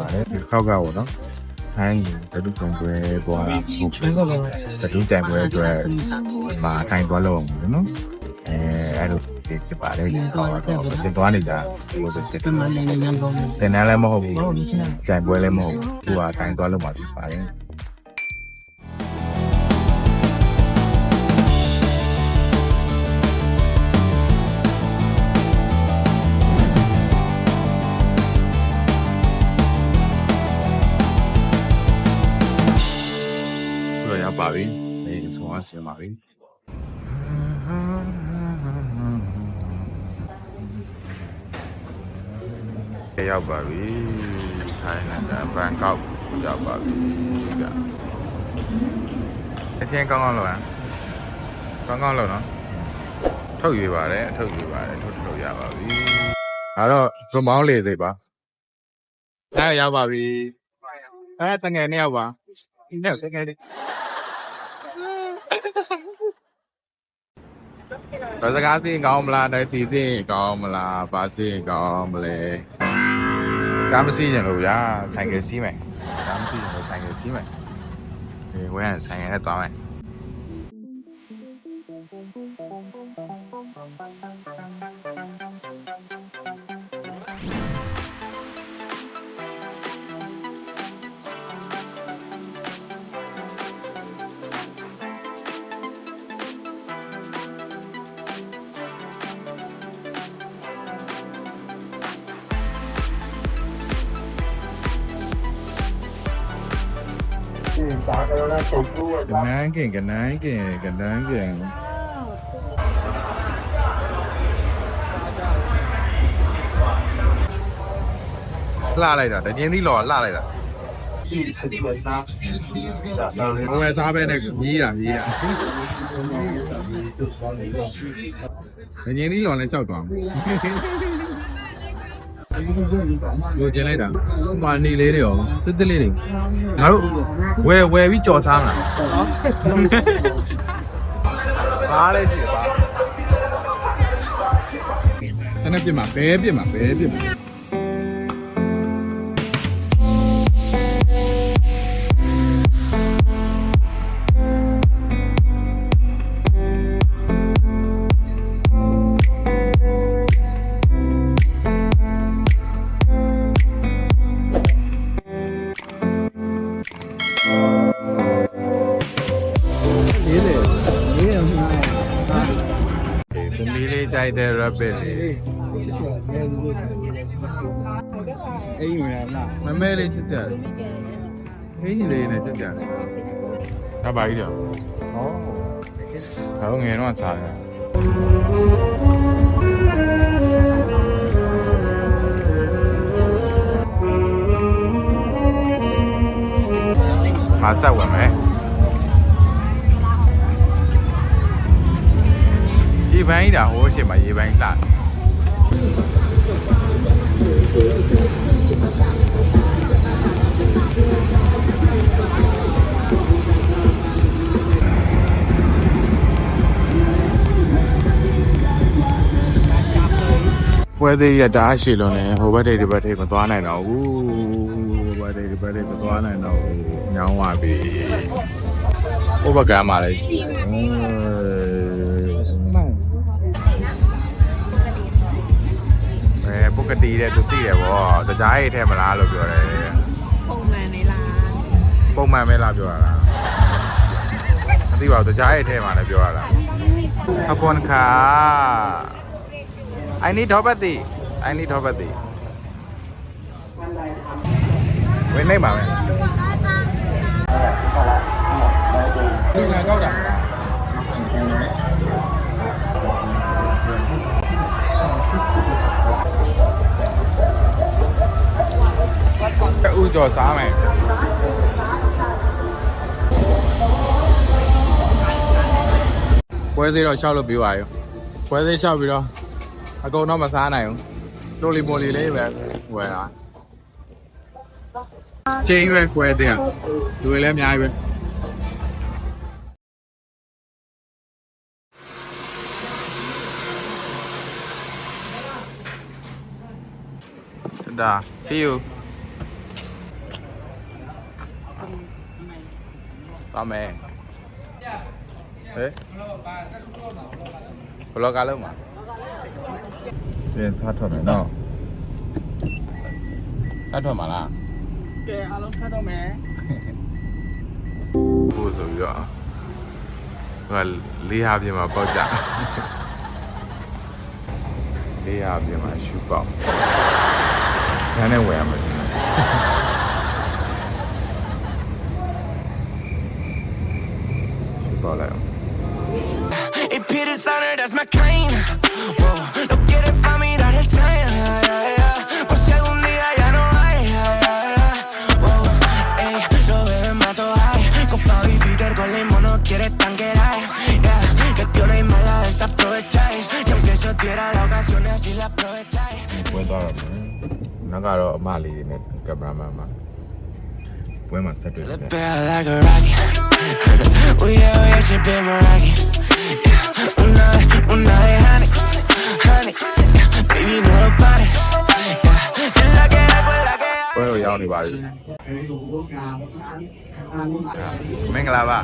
ပါတယ်ဒီခေါက်ကပေါ့နော်ဟိုင်းတတူတုံပွဲပွားဟုတ်တတူတန်ပွဲအတွက်မာတိုင်သွားလို့အောင်ပေါ့နော်အဲအဲ့လိုဖြစ်ပါတယ်ဒီခေါက်ကတော့တင်သွားနေတာဟိုစစ်စစ်တင်တန်းလည်းမဟုတ်ဘူးတိုင်ပွဲလည်းမဟုတ်ဘူးသူကတိုင်သွားလို့မှာဖြစ်ပါတယ် ဆုံးအဆင်ပါပြီ။ရောက်ပါပြီ။ထိုင်းနိုင်ငံဘန်ကောက်ရောက်ပါပြီ။အချင်းကောင်းကောင်းလို့ဟမ်။ကောင်းကောင်းလို့နော်။ထုတ်ရွေပါတယ်ထုတ်ရွေပါတယ်ထုတ်ထုတ်ရပါပြီ။ဒါတော့ဇွန်မောင်းလေးသေးပါ။အဲရောက်ပါပြီ။အဲတငယ်နဲ့ရောက်ပါ။ဒီနဲ့တငယ်လေး တော့စကားသိရင်ကောင်းမလားတိုက်စီသိရင်ကောင်းမလားပါစီရင်ကောင်းမလဲကားမစီရင်လို့ဗျာဆိုင်ကယ်စီးမယ်ကားမစီရင်လို့ဆိုင်ကယ်စီးမယ်ဒီဝဲရဆိုင်ကယ်နဲ့သွားမယ် ကနန်းကင်ကနန်းကင်ကနန်းကင်လှလိုက်တာတကင်းသီးလော်လှလိုက်တာဘဝစားပဲနဲ့မြည်တာမြည်တာတကင်းသီးလော်လည်းလျှောက်သွားမယ် လိုချင်လိုက်တာမာနေလေးတွေရောစစ်စစ်လေးတွေငါတို့ဝယ်ဝယ်ပြီးကြော်စားမလားဘာလဲရှိပါတနေ့ပြစ်မှာဘဲပြစ်မှာဘဲပြစ်မှာသမီး အိမ်ဝင်လာမမဲလေးချစ်ကြတယ်ဟင်းကြီးလေးနဲ့ချစ်ကြတယ်ဒါပါကြီးတော့ဟောတော့ငယ်တော့စားတယ်မဆက်ဝင်မယ်ရေပိုင်းဒါဟိုးရှင်မှာရေပိုင်းလှတယ် က်သေးရတားရှိလို့ねဟိုဘက်ထိပ်ဒီဘက်ထိပ်မသွားနိုင်တော့ဘူးဟိုဘက်ထိပ်ဒီဘက်ထိပ်မသွားနိုင်တော့ဘူးညောင်းသွားပြီဟိုဘက်ကမှလည်းအဲပကတိတဲ့သူသိရဗောတကြားရည်ထဲမလားလို့ပြောတယ်ပုံမှန်မေးလားပုံမှန်မေးလားပြောတာလားမသိပါဘူးတကြားရည်ထဲမှာလည်းပြောရတာအပွန်ခါ I need Hobati. I need Hobati. Wait, name out. Go down. Ui trời xa mày Quay đi rồi sao được bị hoài Quay đi sao bị đâu အကုန်တော့မစားနိုင်ဘူးတိုလီမိုလီလေးပဲဝယ်တာချင်းရွယ်ခွဲတဲ့လူတွေလည်းအများကြီးပဲဒါ see you ပါမယ်ဟဲ့ဘလော့ကလုံးမှာ ပြန်ထားထွက်မယ်နော်ထားထွက်မှာလားကဲအားလုံးဖတ်တော့မယ်ပို့ဆိုပြီးတော့ဟိုကလေးဟာပြင်မှာပေါက်ကြလေးဟာပြင်မှာရှူပေါက်ခန်းနဲ့ဝယ်ရမယ်ရှူပေါက်လိုက်အောင် It pit is honor, that's my aunque eso diera la ocasión, así la aprovecháis. ပွဲသွားတော့မယ်နောက်ကတော့အမလေးတွေနဲ့ကင်မရာမန်မှာပွဲမှာဆက်တွေ့တယ် Bell like a rocket. oh yeah, oh yeah, she been my rocket. Yeah, una vez, una vez, honey, honey. Yeah, baby, no lo pares. Yeah, si la que hay, pues la que hay. ပွဲကိုရောက်နေပါပြီမင်္ဂလာပါ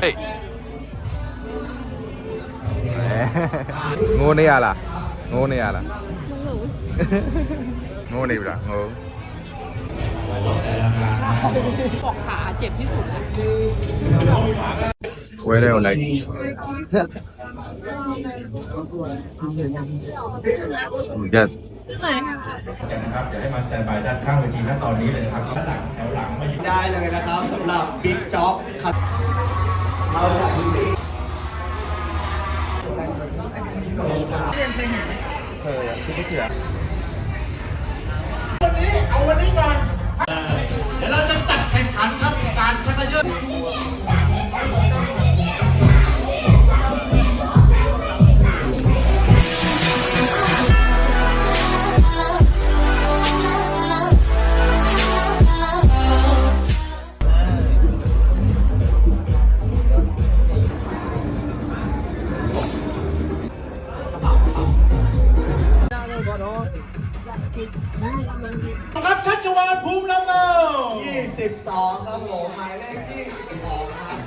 ဟေး ngô này à là ngô này à là ngô này là ngô บอกขาเจ็บที่สุดเลย quay đây này chết ใช่ไหมกันนะครับเดี๋ให้มาแซนบายด้านข้างเวทีนณตอนนี้เลยนะครับด้าหลังแถวหลังไม่ได้เลยนะครับสำหรับบิ๊กจ็อกเราจะยินดี เคยคยอะคิดไม่ถื่อวันนี้เอาวันนี้ก่อน เดี๋ยวเราจะจัดแข่งขันครับการชักเยอ ครับชัชวานภูมิลำเนา 22ครับผมหมายเลข22ครับ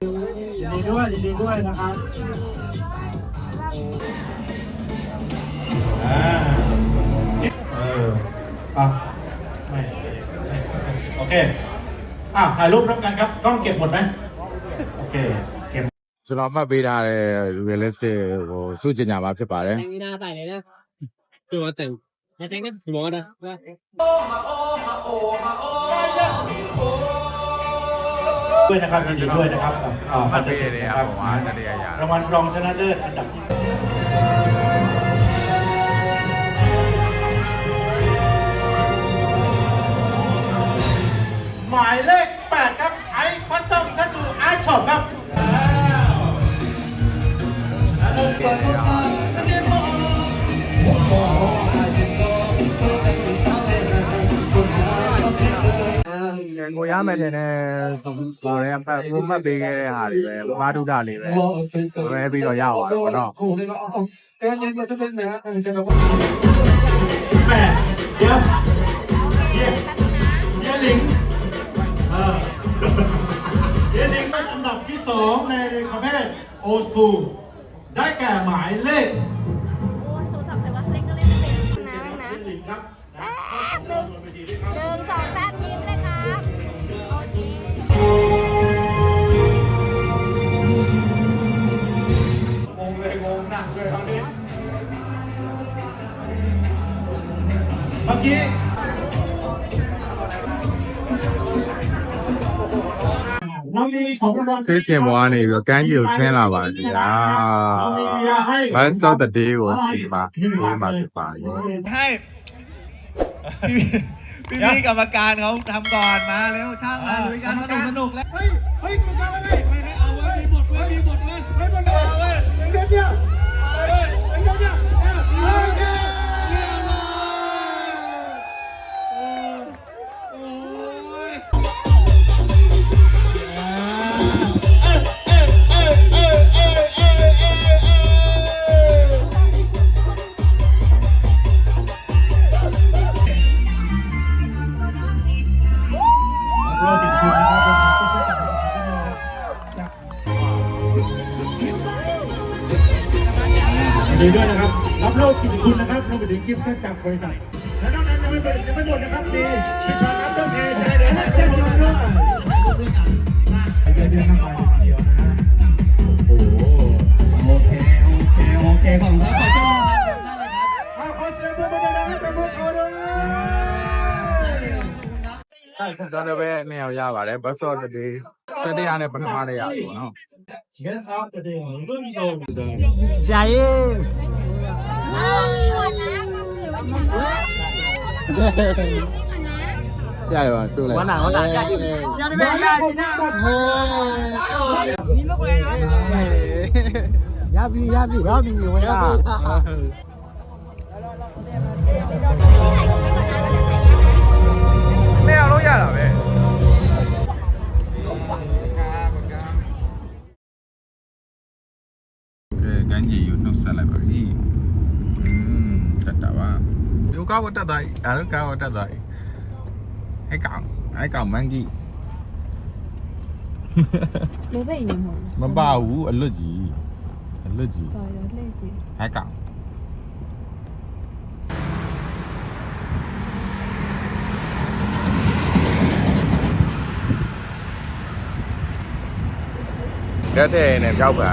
ยินดีด้วยยินดีด้วยนะครับ อ่าเอออ่ะไม่โอเค อ่ะถ่ายรูปร่วมกันครับ กล้องเก็บหมดไหมโอเค เก็บ ကျွန်တော်မှတ်ပေးထားတဲ့ realistic ဟိုစုကျင်ညာမှာဖြစ်ပါတယ် แต่งไม่น่าใส่เลยน ด้วยนะครับยินดีด้วยนะครับกับอ่าพันธสิทนะครับรางวัลรองชนะเลิศอันดับที่สอง หมายเลข 8 ครับ ไอคอสตอมทัตูอาร์ช็อปครับ ตัวสู้ တယ်ကိုရမယ်ထင်တယ်ဆိုတော့လည်းပတ်ဘူးမှတ်ပေးခဲ့တဲ့ဟာတွေပဲဘာဒုတာတွေပဲဝဲပြီးတော့ရပါတော့နော်ကိုလည်းအောင်တဲ့ညနေစတဲ့နာတဲ့တော့အဲရရရလင်းအာရလင်းเป็นอันดับที่สองในประเภทโอสคูลได้แก่หมายเลขครับหนึ่งสองสามทีม งเลยงงหนักเลยคราวนี้เมื่อกี้ဆေးခင်ပွားနေပြီးတော့ကမ်းကြီးကိုဆင်းလာပါဗျာ။ဘတ်စောတဲ့ဒီကိုဒီမှာဒီမှာဖြစ်ပါရဲ့။ พี่พี่พี่กรรมการเขาทำก่อนมาเร็วช่างมาลุยกันสนุกสนุกแล้วเฮ้ยเฮ้ยมันยังไงไม่ให้เอาเว้ยมีบทเว้ยมีบทเว้ยเฮ้ยมันเอาเว้ยไอ้เด็ดเนี่ยเฮ้ยไอ้เด็ดเนี่ยเฮ้ยเฮ้ยเบริษัทและนอกนั้นยังไม่เป็นยังไม่หมดนะครับมีเป็นการรับต้นเอจากและเจ้าจงด้วยเดือนเดือนเข้าไปเดียวนะฮะโอ้โห โอเค โอเค โอเคขอบคุณครับขอเชิญมาได้เลยครับ เอาขอเสียงปรบมือดังๆให้กับพวกเขาด้วย ကျွန်တော်ပဲနှစ်ယောက်ရပါတယ်ဘတ်စော့တည်းတတိယနဲ့ပထမလေးရပါတော့နော် Guess out the day รุ่นโต อ้าว ရတယ်ပါတွေ့လိုက်ဟုတ်လားဟုတ်လားရတယ်ရတယ်ရကျင်တာဟေးဒီမကွယ်နော်ရပြီရပြီရပြီဝင်လာနေအောင်လုပ်ရတာပဲ ကောက်တက်သွားအဲ့ဒါကောက်တက်သွားအဲ့ကောင်အဲ့ကောင်မန်ကြီးလိုပိတ်နေမဟုတ်မပါဘူးအလွတ်ကြီးအလွတ်ကြီးတော်ရလှည့်ကြည့်ဟဲ့ကောင်တက်တဲ့နဲ့ပြောက်ပါ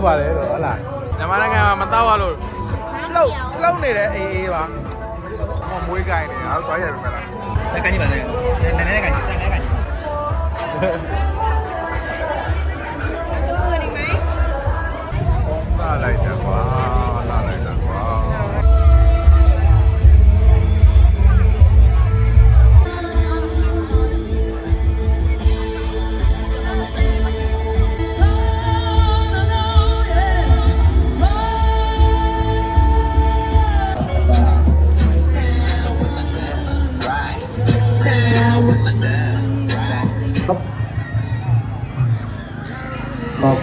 က်ပါတယ်တော့ဟုတ်လားမြန်မာနိုင်ငံမှာမတောက်ရလို့လှုပ်လှုပ်နေတဲ့အေးအေးပါဟောမွေးကြိုင်နေတာတော့ရရပြီမလားလက်ကန်ကြီးပါလေနည်းနည်းကန်ကြီးလက်ကန်ကြီးဟုတ်ကဲ့ဒီမိုင်းဟုတ်ပါလိုက်တယ်ကွာ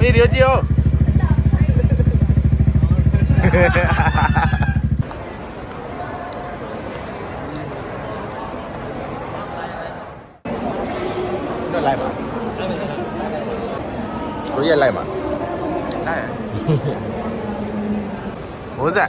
đi đứa chiêu nó lại mà. Có gì lại mà. Đây à? bố dạ.